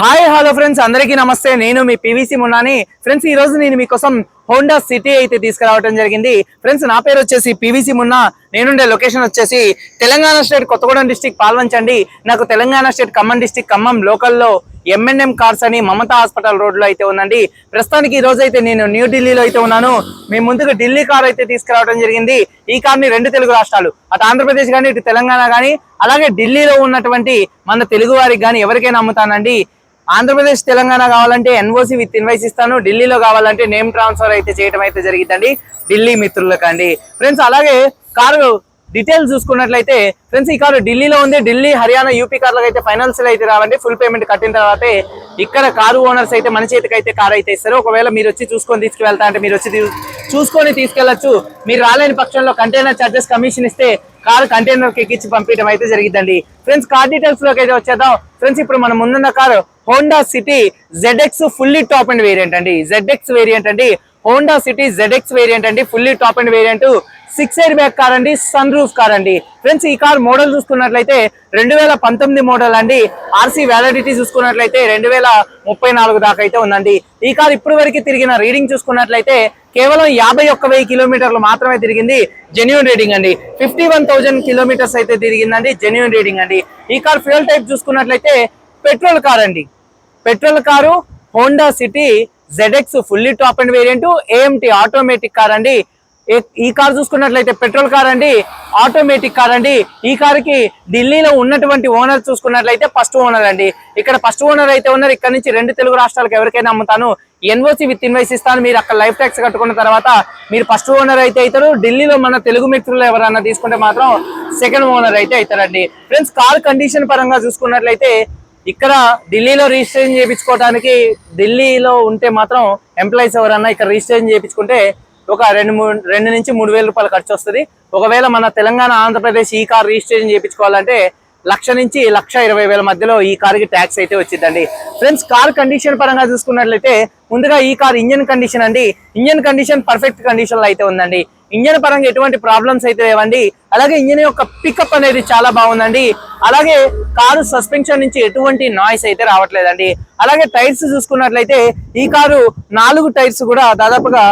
Hi hello friends అందరికీ నమస్తే. నేను మీ పివిసి మున్నాని. ఫ్రెండ్స్ ఈ రోజు నేను మీకోసం హోండా సిటీ అయితే తీసుకురావడం జరిగింది. ఫ్రెండ్స్ నా పేరు వచ్చేసి పివిసి మున్నా. నేనుండే లొకేషన్ వచ్చేసి తెలంగాణ స్టేట్ కొత్తగూడెం డిస్టిక్ పాల్వంచండి. నాకు తెలంగాణ స్టేట్ ఖమ్మం డిస్టిక్ ఖమ్మం లోకల్లో ఎంఎన్ఎం కార్స్ అని మమతా హాస్పిటల్ రోడ్లో అయితే ఉందండి. ప్రస్తుతానికి ఈ రోజు అయితే నేను న్యూ ఢిల్లీలో అయితే ఉన్నాను. మీ ముందుకు ఢిల్లీ కార్ అయితే తీసుకురావడం జరిగింది. ఈ కార్ని రెండు తెలుగు రాష్ట్రాలు అటు ఆంధ్రప్రదేశ్ కానీ ఇటు తెలంగాణ కానీ అలాగే ఢిల్లీలో ఉన్నటువంటి మన తెలుగు వారికి కానీ ఎవరికైనా అమ్ముతానండి. ఆంధ్రప్రదేశ్ తెలంగాణ కావాలంటే ఎన్ఓసి విత్ ఇన్వైస్ ఇస్తాను. ఢిల్లీలో కావాలంటే నేమ్ ట్రాన్స్ఫర్ అయితే చేయడం అయితే జరిగిందండి ఢిల్లీ మిత్రులకండి. ఫ్రెండ్స్ అలాగే కారు డీటెయిల్స్ చూసుకున్నట్లయితే ఫ్రెండ్స్ ఈ కారు ఢిల్లీలో ఉంది. ఢిల్లీ హర్యానా యూపీ కార్లకు అయితే ఫైనాన్షియల్ అయితే రావండి. ఫుల్ పేమెంట్ కట్టిన తర్వాత ఇక్కడ కారు ఓనర్స్ అయితే మన చేతికి అయితే కారు అయితే ఇస్తారు. ఒకవేళ మీరు వచ్చి చూసుకొని తీసుకువెళ్తా అంటే మీరు వచ్చి చూసుకొని తీసుకెళ్ళొచ్చు మీరు రాలేని పక్షంలో కంటైనర్ చార్జెస్ కమిషన్ ఇస్తే కారు కంటైనర్కి ఎక్కించి పంపించడం అయితే జరిగిందండి ఫ్రెండ్స్ కార్ డీటెయిల్స్లోకి అయితే వచ్చేద్దాం. ఫ్రెండ్స్ ఇప్పుడు మనం ముందున్న car Honda City ZX fully top end variant అండి. జెడ్ఎక్స్ వేరియంట్ అండి. హోండా సిటీ జెడ్ఎక్స్ వేరియంట్ అండి. Fully top end variant six airbag car అండి. సన్ రూఫ్ కార్ అండి. ఫ్రెండ్స్ ఈ కార్ మోడల్ చూసుకున్నట్లయితే రెండు వేల పంతొమ్మిది మోడల్ అండి. ఆర్సీ వ్యాలిడిటీ చూసుకున్నట్లయితే రెండు వేల ముప్పై నాలుగు దాకా అయితే ఉందండి. ఈ కార్ ఇప్పుడు వరకు తిరిగిన రీడింగ్ చూసుకున్నట్లయితే కేవలం యాభై ఒక్క వెయ్యి కిలోమీటర్లు మాత్రమే తిరిగింది. జెన్యున్ రీడింగ్ అండి. ఫిఫ్టీ వన్ థౌజండ్ కిలోమీటర్స్ అయితే తిరిగిందండి. జెన్యున్ రీడింగ్ అండి. ఈ కార్ ఫ్యూయల్ టైప్ చూసుకున్నట్లయితే పెట్రోల్ కార్ అండి. Petrol car Honda City ZX fully top end variant AMT automatic car అండి. ఈ కార్ చూసుకున్నట్లయితే పెట్రోల్ కార్ అండి. ఆటోమేటిక్ కార్ అండి. ఈ కారుకి ఢిల్లీలో ఉన్నటువంటి ఓనర్ చూసుకున్నట్లయితే ఫస్ట్ ఓనర్ అండి. ఇక్కడ ఫస్ట్ ఓనర్ అయితే ఉన్నారు. ఇక్కడ నుంచి రెండు తెలుగు రాష్ట్రాలకు ఎవరికైనా అమ్ముతాను. ఎన్ఓసి విత్ ఇన్వైస్ ఇస్తాను. మీరు అక్కడ లైఫ్ ట్యాక్స్ కట్టుకున్న తర్వాత మీరు ఫస్ట్ ఓనర్ అయితే అవుతారు. ఢిల్లీలో మన తెలుగు మిత్రులు ఎవరైనా తీసుకుంటే మాత్రం సెకండ్ ఓనర్ అయితే అవుతారండి. ఫ్రెండ్స్ కార్ కండిషన్ పరంగా చూసుకున్నట్లయితే ఇక్కడ ఢిల్లీలో రిజిస్ట్రేషన్ చేయించుకోవడానికి ఢిల్లీలో ఉంటే మాత్రం ఎంప్లాయీస్ ఎవరన్నా ఇక్కడ రిజిస్ట్రేషన్ చేయించుకుంటే ఒక రెండు మూడు రెండు నుంచి మూడు వేల రూపాయలు ఖర్చు వస్తుంది. ఒకవేళ మన తెలంగాణ ఆంధ్రప్రదేశ్ ఈ కార్ రిజిస్ట్రేషన్ చేయించుకోవాలంటే లక్ష నుంచి లక్ష ఇరవై వేల మధ్యలో ఈ కార్కి ట్యాక్స్ అయితే వచ్చిందండి ఫ్రెండ్స్ కార్ కండిషన్ పరంగా చూసుకున్నట్లయితే ముందుగా ఈ కార్ ఇంజన్ కండిషన్ అండి. ఇంజన్ కండిషన్ పర్ఫెక్ట్ కండిషన్లో అయితే ఉందండి. ఇంజన్ పరంగా ఎటువంటి ప్రాబ్లమ్స్ అయితే లేవండి. అలాగే ఇంజన్ యొక్క పికప్ అనేది చాలా బాగుందండి. అలాగే కారు సస్పెన్షన్ నుంచి ఎటువంటి నాయిస్ అయితే రావట్లేదండి. అలాగే టైర్స్ చూసుకున్నట్లయితే ఈ కారు నాలుగు టైర్స్ కూడా దాదాపుగా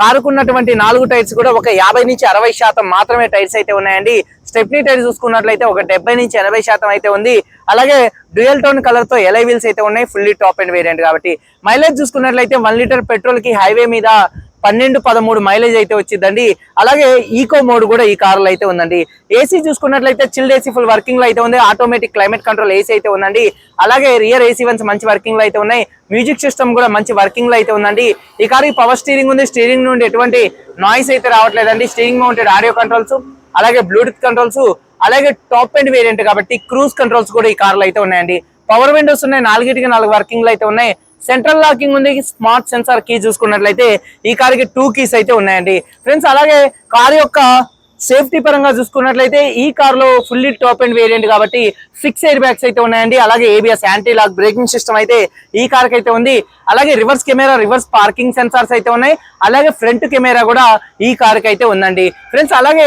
కారుకున్నటువంటి నాలుగు టైర్స్ కూడా ఒక యాభై నుంచి అరవై శాతం మాత్రమే టైర్స్ అయితే ఉన్నాయండి. స్టెప్నీ టైర్ చూసుకున్నట్లయితే ఒక డెబ్బై నుంచి ఎనభై శాతం అయితే ఉంది. అలాగే డ్యూయల్ టోన్ కలర్తో ఎలై వీల్స్ అయితే ఉన్నాయి. ఫుల్లీ టాప్ అండ్ వేరియంట్ కాబట్టి. మైలేజ్ చూసుకున్నట్లయితే వన్ లీటర్ పెట్రోల్కి హైవే మీద పన్నెండు పదమూడు మైలేజ్ అయితే వచ్చిందండి. అలాగే ఈకో మోడ్ కూడా ఈ కార్లో అయితే ఉందండి. ఏసీ చూసుకున్నట్లయితే చిల్డ్ ఏసీ ఫుల్ వర్కింగ్లో అయితే ఉంది. ఆటోమేటిక్ క్లైమేట్ కంట్రోల్ ఏసీ అయితే ఉందండి. అలాగే రియర్ ఏసీ వన్స్ మంచి వర్కింగ్లో అయితే ఉన్నాయి. మ్యూజిక్ సిస్టమ్ కూడా మంచి వర్కింగ్లో అయితే ఉందండి. ఈ కార్ పవర్ స్టీరింగ్ ఉంది. స్టీరింగ్ నుండి ఎటువంటి నాయిస్ అయితే రావట్లేదండి. స్టీరింగ్ మౌంటెడ్ ఆడియో కంట్రోల్స్ అలాగే బ్లూటూత్ కంట్రోల్స్ అలాగే టాప్ అండ్ వేరియంట్ కాబట్టి క్రూజ్ కంట్రోల్స్ కూడా ఈ కార్లో అయితే ఉన్నాయండి. పవర్ విండోస్ ఉన్నాయి. నాలుగిటికి నాలుగు వర్కింగ్లో అయితే ఉన్నాయి. సెంట్రల్ లాకింగ్ ఉంది. స్మార్ట్ సెన్సార్ కీ చూసుకున్నట్లయితే ఈ కార్కి టూ కీస్ అయితే ఉన్నాయండి. ఫ్రెండ్స్ అలాగే కార్ యొక్క సేఫ్టీ పరంగా చూసుకున్నట్లయితే ఈ కార్లో ఫుల్లీ టాప్ అండ్ వేరియంట్ కాబట్టి సిక్స్ ఎయిర్ బ్యాగ్స్ అయితే ఉన్నాయండి. అలాగే ABS anti lock braking system అయితే ఈ కార్కి అయితే ఉంది. అలాగే reverse camera reverse parking sensors అయితే ఉన్నాయి. అలాగే ఫ్రంట్ కెమెరా కూడా ఈ కార్కి అయితే ఉందండి. ఫ్రెండ్స్ అలాగే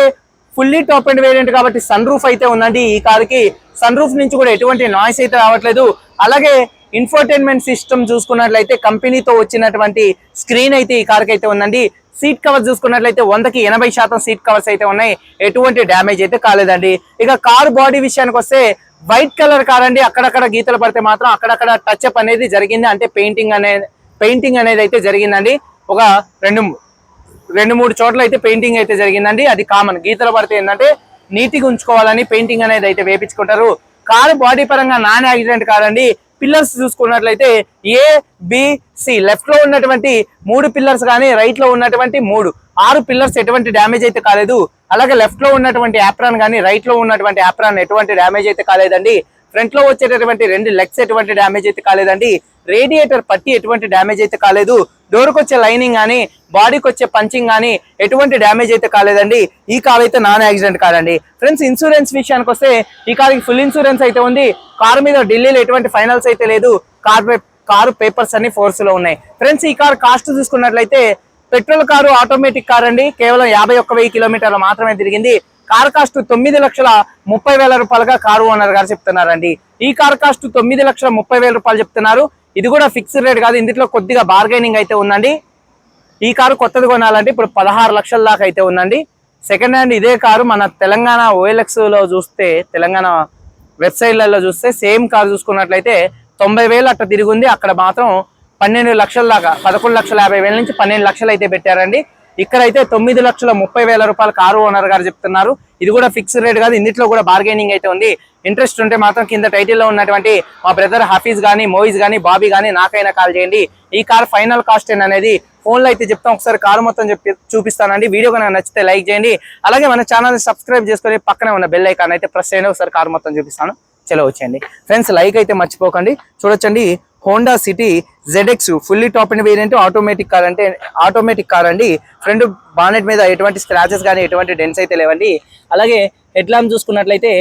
ఫుల్లీ టాప్ అండ్ వేరియంట్ కాబట్టి సన్ రూఫ్ అయితే ఉందండి ఈ కార్కి. సన్ రూఫ్ నుంచి కూడా ఎటువంటి నాయిస్ అయితే రావట్లేదు. అలాగే ఇన్ఫర్టైన్మెంట్ సిస్టమ్ చూసుకున్నట్లయితే కంపెనీతో వచ్చినటువంటి స్క్రీన్ అయితే ఈ కార్కి అయితే ఉందండి. సీట్ కవర్ చూసుకున్నట్లయితే వందకి ఎనభై శాతం సీట్ కవర్స్ అయితే ఉన్నాయి. ఎటువంటి డ్యామేజ్ అయితే కాలేదండి. ఇక కార్ బాడీ విషయానికి వస్తే వైట్ కలర్ కార్ అండి. అక్కడక్కడ గీతలు పడితే మాత్రం అక్కడక్కడ టచ్ అప్ అనేది జరిగింది. అంటే పెయింటింగ్ అనేది పెయింటింగ్ అనేది అయితే జరిగిందండి. ఒక రెండు రెండు మూడు చోట్ల అయితే పెయింటింగ్ అయితే జరిగిందండి. అది కామన్ గీతలు పడితే ఏంటంటే నీట్గా ఉంచుకోవాలని పెయింటింగ్ అనేది అయితే వేపించుకుంటారు. కారు బాడీ పరంగా నాన్ యాక్సిడెంట్ కాదండి పిల్లర్స్ చూసుకున్నట్లయితే ఏ బిసి లెఫ్ట్లో ఉన్నటువంటి మూడు పిల్లర్స్ కానీ రైట్లో ఉన్నటువంటి మూడు. ఆరు పిల్లర్స్ ఎటువంటి డ్యామేజ్ అయితే కాలేదు. అలాగే లెఫ్ట్లో ఉన్నటువంటి యాప్రాన్ కానీ రైట్లో ఉన్నటువంటి యాప్రాన్ ఎటువంటి డ్యామేజ్ అయితే కాలేదండి. ఫ్రంట్లో వచ్చేటటువంటి రెండు లెగ్స్ ఎటువంటి డ్యామేజ్ అయితే కాలేదండి. రేడియేటర్ పట్టి ఎటువంటి డ్యామేజ్ అయితే కాలేదు. డోర్కి వచ్చే లైనింగ్ కానీ బాడీకి వచ్చే పంచింగ్ కానీ ఎటువంటి డ్యామేజ్ అయితే కాలేదండి. ఈ కార్ అయితే నాన్ యాక్సిడెంట్ కాదండి. ఫ్రెండ్స్ ఇన్సూరెన్స్ విషయానికి వస్తే ఈ కార్కి ఫుల్ ఇన్సూరెన్స్ అయితే ఉంది. కార్ మీద ఢిల్లీలో ఎటువంటి ఫైనల్స్ అయితే లేదు. కార్ కారు పేపర్స్ అన్ని ఫోర్స్లో ఉన్నాయి. ఫ్రెండ్స్ ఈ కార్ కాస్ట్ చూసుకున్నట్లయితే పెట్రోల్ కారు ఆటోమేటిక్ కార్ అండి. కేవలం యాభై ఒక్క వెయ్యి కిలోమీటర్లు మాత్రమే తిరిగింది. కార్ కాస్ట్ తొమ్మిది లక్షల ముప్పై వేల రూపాయలుగా కారు ఓనర్ గారు చెప్తున్నారండి. ఈ కార్ కాస్ట్ తొమ్మిది లక్షల ముప్పై వేల రూపాయలు చెప్తున్నారు. ఇది కూడా ఫిక్స్డ్ రేట్ కాదు. ఇందులో కొద్దిగా బార్గెనింగ్ అయితే ఉందండి. ఈ కారు కొత్తది కొనాలంటే ఇప్పుడు పదహారు లక్షల దాకా అయితే ఉందండి. సెకండ్ హ్యాండ్ ఇదే కారు. మన తెలంగాణ ఓఎల్ఎక్స్లో చూస్తే తెలంగాణ వెబ్సైట్లలో చూస్తే సేమ్ కారు చూసుకున్నట్లయితే తొంభై వేలు అట్లా తిరిగింది అక్కడ మాత్రం పన్నెండు లక్షల దాకా పదకొండు లక్షల యాభై వేల నుంచి పన్నెండు లక్షలు అయితే పెట్టారండి. ఇక్కడైతే తొమ్మిది లక్షల ముప్పై వేల రూపాయలు కారు ఓనర్ గారు చెప్తున్నారు. ఇది కూడా ఫిక్స్డ్ రేట్ కాదు ఇందులో కూడా బార్గెనింగ్ అయితే ఉంది. ఇంట్రెస్ట్ ఉంటే మాత్రం కింద టైటిల్లో ఉన్నటువంటి మా బ్రదర్ హఫీజ్ కానీ మోయిజ్ కానీ బాబీ కానీ నాకైనా కాల్ చేయండి. ఈ కార్ ఫైనల్ కాస్ట్ అనేది ఫోన్లో అయితే చెప్తాం. ఒకసారి కారు మొత్తం చెప్పి చూపిస్తానండి. వీడియో కనుక నచ్చితే లైక్ చేయండి. అలాగే మన ఛానల్ని సబ్స్క్రైబ్ చేసుకొని పక్కనే ఉన్న బెల్ ఐకాన్ అయితే ప్రెస్ చేయండి. ఒకసారి కారు మొత్తం చూపిస్తాను. చలో వచ్చేయండి. ఫ్రెండ్స్ లైక్ అయితే మర్చిపోకండి. చూడొచ్చండి. Honda City ZX fully top end variant automatic car అంటే ఆటోమేటిక్ కార్ అండి. ఫ్రంట్ బానెట్ మీద ఎటువంటి స్క్రాచెస్ కానీ ఎటువంటి డెన్స్ అయితే లేవండి. అలాగే హెడ్ ల్యాంప్ చూసుకున్నట్లయితే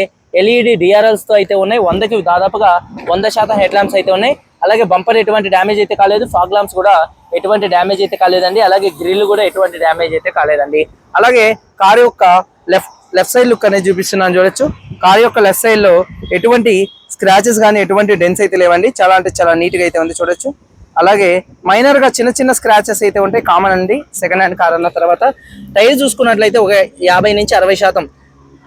ఎల్ఈడి డిఆర్ఎల్స్తో అయితే ఉన్నాయి. వందకి దాదాపుగా వంద శాతం హెడ్ ల్యాంప్స్ అయితే ఉన్నాయి. అలాగే బంపర్ ఎటువంటి డ్యామేజ్ అయితే కాలేదు. ఫాగ్ ల్యాంప్స్ కూడా ఎటువంటి డ్యామేజ్ అయితే కాలేదండి. అలాగే గ్రిల్ కూడా ఎటువంటి డ్యామేజ్ అయితే కాలేదండి. అలాగే కారు యొక్క లెఫ్ట్ లెఫ్ట్ సైడ్ లుక్ అనేది చూపిస్తున్నాను చూడొచ్చు. కారు యొక్క లెఫ్ట్ సైడ్లో ఎటువంటి స్క్రాచెస్ కానీ ఎటువంటి డెన్స్ అయితే లేవండి. చాలా అంటే చాలా నీట్గా అయితే ఉంది చూడొచ్చు. అలాగే మైనర్గా చిన్న చిన్న స్క్రాచెస్ అయితే ఉంటాయి. కామన్ అండి. సెకండ్ హ్యాండ్ కార్ అన్న తర్వాత టైర్ చూసుకున్నట్లయితే ఒక యాభై నుంచి అరవై శాతం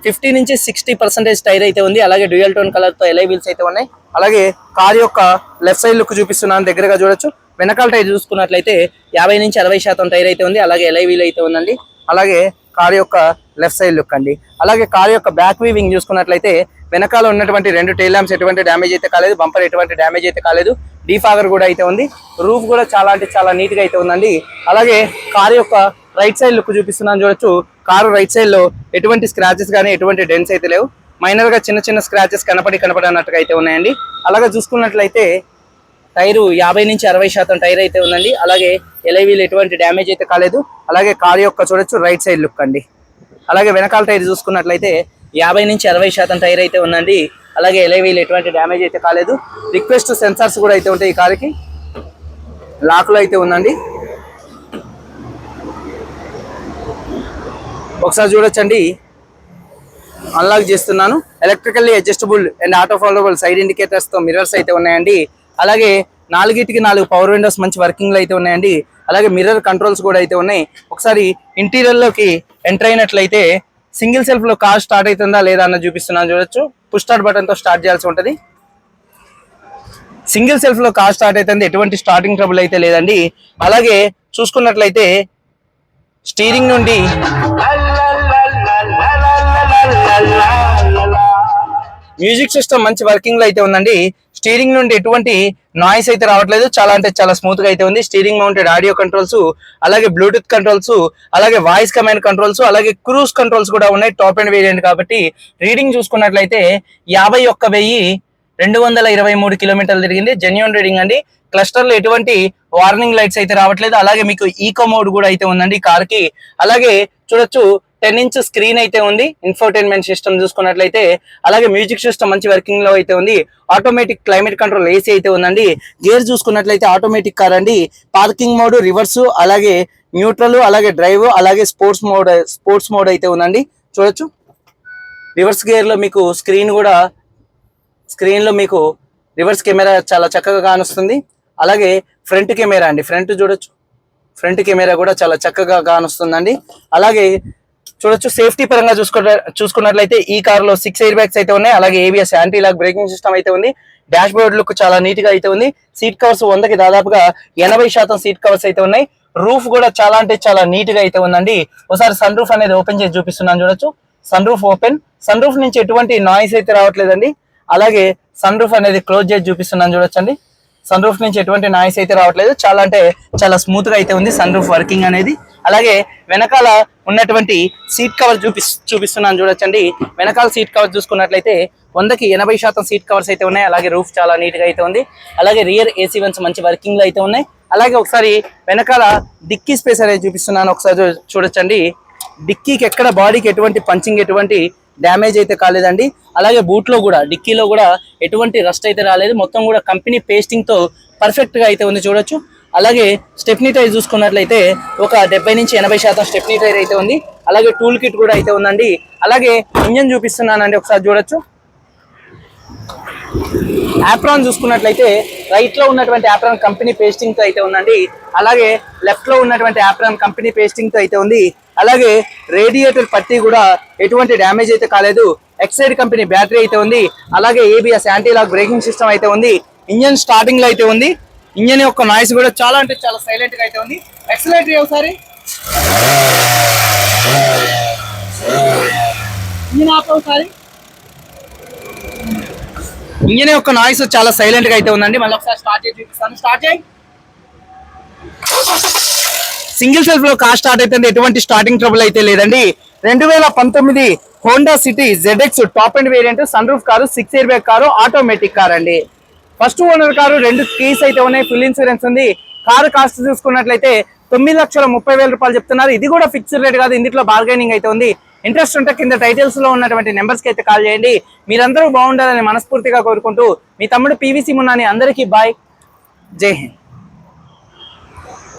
ఫిఫ్టీ నుంచి సిక్స్టీ పర్సెంటేజ్ టైర్ అయితే ఉంది. అలాగే డ్యూయల్ టోన్ కలర్తో ఎలై వీల్స్ అయితే ఉన్నాయి. అలాగే కార్ యొక్క లెఫ్ట్ సైడ్ లుక్ చూపిస్తున్నాను. దగ్గరగా చూడొచ్చు. వెనకాల టైర్ చూసుకున్నట్లయితే యాభై నుంచి అరవై శాతం టైర్ అయితే ఉంది. అలాగే ఎలై వీల్ అయితే ఉందండి. అలాగే కార్ యొక్క లెఫ్ట్ సైడ్ లుక్ అండి. అలాగే కార్ యొక్క బ్యాక్ వీవింగ్ చూసుకున్నట్లయితే వెనకాల ఉన్నటువంటి రెండు టైల్ ల్యాంప్స్ ఎటువంటి డ్యామేజ్ అయితే కాలేదు. బంపర్ ఎటువంటి డ్యామేజ్ అయితే కాలేదు. డీఫాగర్ కూడా అయితే ఉంది. రూఫ్ కూడా చాలా అంటే చాలా నీట్గా అయితే ఉందండి. అలాగే కారు యొక్క రైట్ సైడ్ లుక్ చూపిస్తున్నాను చూడొచ్చు. కారు రైట్ సైడ్లో ఎటువంటి స్క్రాచెస్ కానీ ఎటువంటి డెన్స్ అయితే లేవు. మైనర్గా చిన్న చిన్న స్క్రాచెస్ కనపడి కనపడనట్టుగా అయితే ఉన్నాయండి. అలాగే చూసుకున్నట్లయితే టైరు యాభై నుంచి అరవై శాతం టైర్ అయితే ఉందండి. అలాగే ఎలైవీలు ఎటువంటి డ్యామేజ్ అయితే కాలేదు. అలాగే కారు యొక్క చూడొచ్చు రైట్ సైడ్ లుక్ అండి. అలాగే వెనకాల టైర్ చూసుకున్నట్లయితే యాభై నుంచి అరవై శాతం టైర్ అయితే ఉందండి. అలాగే ఎలవీలు ఎటువంటి డ్యామేజ్ అయితే కాలేదు. రిక్వెస్ట్ సెన్సార్స్ కూడా అయితే ఉంటాయి ఈ కారుకి. లాక్లో అయితే ఉందండి. ఒకసారి చూడొచ్చండి. అన్లాక్ చేస్తున్నాను. Electrically adjustable and auto foldable side ఇండికేటర్స్తో mirrors అయితే ఉన్నాయండి. అలాగే నాలుగిటికి నాలుగు పవర్ విండోస్ మంచి వర్కింగ్లు అయితే ఉన్నాయండి. అలాగే మిర్రర్ కంట్రోల్స్ కూడా అయితే ఉన్నాయి. ఒకసారి ఇంటీరియర్లోకి ఎంటర్ అయినట్లయితే సింగిల్ సెల్ఫ్లో కార్ స్టార్ట్ అవుతుందా లేదా అన్న చూపిస్తున్నాను చూడొచ్చు. పుష్ స్టార్ట్ బటన్తో స్టార్ట్ చేయాల్సి ఉంటుంది. సింగిల్ సెల్ఫ్లో కార్ స్టార్ట్ అవుతుంది ఎటువంటి స్టార్టింగ్ ట్రబుల్ అయితే లేదండి. అలాగే చూసుకున్నట్లయితే స్టీరింగ్ నుండి మ్యూజిక్ సిస్టమ్ మంచి వర్కింగ్లో అయితే ఉందండి. స్టీరింగ్ నుండి ఎటువంటి నాయిస్ అయితే రావట్లేదు. చాలా అంటే చాలా స్మూత్గా అయితే ఉంది. స్టీరింగ్ మౌంటెడ్ ఆడియో కంట్రోల్స్ అలాగే బ్లూటూత్ కంట్రోల్స్ అలాగే వాయిస్ కమాండ్ కంట్రోల్స్ అలాగే క్రూజ్ కంట్రోల్స్ కూడా ఉన్నాయి. టాప్ అండ్ వేరియంట్ కాబట్టి రీడింగ్ చూసుకున్నట్లయితే యాభై ఒక్క వెయ్యి రెండు వందల ఇరవై మూడు కిలోమీటర్లు తిరిగింది. జెన్యున్ రీడింగ్ అండి. క్లస్టర్లో ఎటువంటి వార్నింగ్ లైట్స్ అయితే రావట్లేదు. అలాగే మీకు ఈకో మోడ్ కూడా అయితే ఉందండి కార్కి. అలాగే చూడొచ్చు టెన్ ఇంచ్ స్క్రీన్ అయితే ఉంది. ఇన్ఫోటైన్మెంట్ సిస్టమ్ చూసుకున్నట్లయితే అలాగే మ్యూజిక్ సిస్టమ్ మంచి వర్కింగ్లో అయితే ఉంది. ఆటోమేటిక్ క్లైమేట్ కంట్రోల్ ఏసీ అయితే ఉందండి. గేర్ చూసుకున్నట్లయితే ఆటోమేటిక్ కార్ అండి. పార్కింగ్ మోడ్ రివర్స్ అలాగే న్యూట్రల్ అలాగే డ్రైవ్ అలాగే స్పోర్ట్స్ మోడ్ స్పోర్ట్స్ మోడ్ అయితే ఉందండి. చూడొచ్చు. రివర్స్ గేర్లో మీకు స్క్రీన్ కూడా స్క్రీన్లో మీకు రివర్స్ కెమెరా చాలా చక్కగా కానొస్తుంది. అలాగే ఫ్రంట్ కెమెరా అండి. ఫ్రంట్ చూడొచ్చు. ఫ్రంట్ కెమెరా కూడా చాలా చక్కగా కానొస్తుందండి. అలాగే చూడొచ్చు. సేఫ్టీ పరంగా చూసుకున్న చూసుకున్నట్లయితే ఈ కార్లో సిక్స్ ఎయిర్ బ్యాగ్స్ అయితే ఉన్నాయి. అలాగే ABS anti lock braking system అయితే ఉంది. డాష్ బోర్డ్ లుక్ చాలా నీట్గా అయితే ఉంది. సీట్ కవర్స్ వందకి దాదాపుగా ఎనభై శాతం సీట్ కవర్స్ అయితే ఉన్నాయి. రూఫ్ కూడా చాలా అంటే చాలా నీట్గా అయితే ఉందండి. ఒకసారి సన్ రూఫ్ అనేది ఓపెన్ చేసి చూపిస్తున్నాను చూడొచ్చు. Sunroof open. సన్ రూఫ్ నుంచి ఎటువంటి నాయిస్ అయితే రావట్లేదండి. అలాగే సన్ రూఫ్ అనేది క్లోజ్ చేసి చూపిస్తున్నాను చూడొచ్చండి. సన్ రూఫ్ నుంచి ఎటువంటి నాయిస్ అయితే రావట్లేదు. చాలా అంటే చాలా స్మూత్గా అయితే ఉంది సన్ రూఫ్ వర్కింగ్ అనేది. అలాగే వెనకాల ఉన్నటువంటి సీట్ కవర్ చూపి చూపిస్తున్నాను చూడొచ్చండి. వెనకాల సీట్ కవర్ చూసుకున్నట్లయితే వందకి ఎనభై శాతం సీట్ కవర్స్ అయితే ఉన్నాయి. అలాగే రూఫ్ చాలా నీట్గా అయితే ఉంది. అలాగే రియర్ ఏసీ వన్స్ మంచి వర్కింగ్లో అయితే ఉన్నాయి. అలాగే ఒకసారి వెనకాల డిక్కీ స్పేస్ అనేది చూపిస్తున్నాను. ఒకసారి చూడొచ్చండి. డిక్కీకి ఎక్కడ బాడీకి ఎటువంటి పంచింగ్ ఎటువంటి డ్యామేజ్ అయితే కాలేదండి. అలాగే బూట్లో కూడా డిక్కీలో కూడా ఎటువంటి రస్ట్ అయితే రాలేదు. మొత్తం కూడా కంపెనీ పేస్టింగ్తో పర్ఫెక్ట్గా అయితే ఉంది చూడొచ్చు. అలాగే స్టెప్నీ టైర్ చూసుకున్నట్లయితే ఒక డెబ్బై నుంచి ఎనభై శాతం స్టెప్నీ టైర్ అయితే ఉంది. అలాగే టూల్ కిట్ కూడా అయితే ఉందండి. అలాగే ఇంజన్ చూపిస్తున్నానండి ఒకసారి చూడొచ్చు. యాప్రాన్ చూసుకున్నట్లయితే రైట్లో ఉన్నటువంటి యాప్రాన్ కంపెనీ పేస్టింగ్తో అయితే ఉందండి. అలాగే లెఫ్ట్లో ఉన్నటువంటి యాప్రాన్ కంపెనీ పేస్టింగ్తో అయితే ఉంది. అలాగే రేడియేటర్ పట్టి కూడా ఎటువంటి డ్యామేజ్ అయితే కాలేదు. ఎక్సైడ్ కంపెనీ బ్యాటరీ అయితే ఉంది. అలాగే ఏబిఎస్ యాంటీలాక్ బ్రేకింగ్ సిస్టమ్ అయితే ఉంది. ఇంజన్ స్టార్టింగ్లో అయితే ఉంది. ఇంజన్ యొక్క నాయిస్ కూడా చాలా అంటే చాలా సైలెంట్గా అయితే ఉంది. ఎక్సలేటరీ ఒకసారి. ఇంజన్ ఒకసారి. ఇంజన్ యొక్క నాయిస్ చాలా సైలెంట్గా అయితే ఉందండి. మళ్ళీ ఒకసారి స్టార్ట్ చేసి చూపిస్తాను. స్టార్ట్ చేయి. సింగిల్ సెల్ఫ్లో కార్ స్టార్ట్ అయితే ఎటువంటి స్టార్టింగ్ ట్రబుల్ అయితే లేదండి. రెండు వేల పంతొమ్మిది Honda City ZX top end variant sunroof car six airbag car automatic car అండి. ఫస్ట్ ఓనర్ కారు రెండు కీస్ అయితే ఉన్నాయి ఫుల్ ఇన్సూరెన్స్ ఉంది. కారు కాస్ట్ చూసుకున్నట్లయితే తొమ్మిది లక్షల ముప్పై వేల రూపాయలు చెప్తున్నారు. ఇది కూడా ఫిక్స్డ్ రేట్ కాదు ఇందులో బార్గైనింగ్ అయితే ఉంది. ఇంట్రెస్ట్ ఉంటే కింద టైటిల్స్లో ఉన్నటువంటి నెంబర్స్కి అయితే కాల్ చేయండి. మీరందరూ బాగుండాలని మనస్ఫూర్తిగా కోరుకుంటూ మీ తమ్ముడు పీవీసీ మున్నాని అందరికీ బాయ్ జై హింద్.